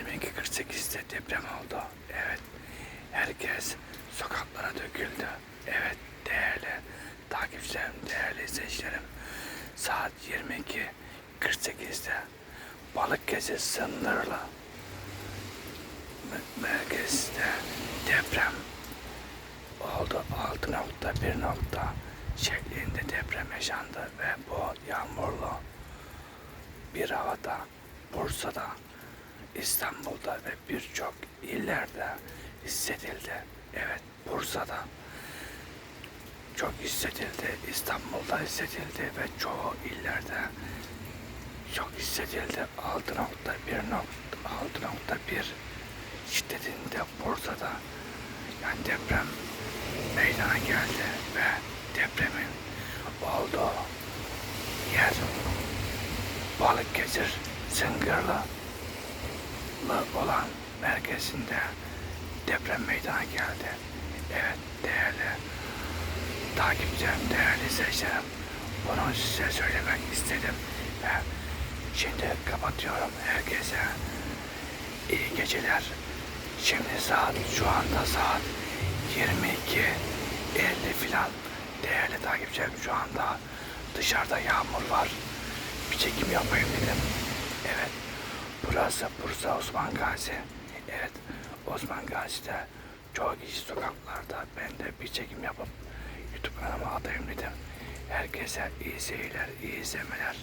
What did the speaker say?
Bursa'da 22.48'de deprem oldu. Evet. Herkes sokaklara döküldü. Evet değerli takipçilerim, değerli izleyicilerim. Saat 22.48'de Balıkesir sınırlı me- merkezde deprem oldu. 6.1 nokta şeklinde deprem yaşandı ve bu yağmurlu bir havada Bursa'da, İstanbul'da ve birçok illerde hissedildi. Evet, Bursa'da çok hissedildi, İstanbul'da hissedildi ve çoğu illerde çok hissedildi. 6.1 nokta 6.1 şiddetinde Bursa'da yani deprem meydana geldi ve depremin olduğu yer Balıkesir Zıngırlı olan merkezinde deprem meydana geldi. Evet değerli takipçilerim, değerli izleyicilerim bunu size söylemek istedim ve şimdi kapatıyorum herkese iyi geceler. Şimdi saat şu anda saat 22.50 filan değerli takipçilerim şu anda dışarıda yağmur var bir çekim yapayım dedim. Evet. Burası Bursa Osman Gazi. Evet. Osman Gazi'de çok iyi sokaklarda ben de bir çekim yapıp YouTube kanalıma atayım dedim. Herkese iyi seyirler, iyi izlemeler.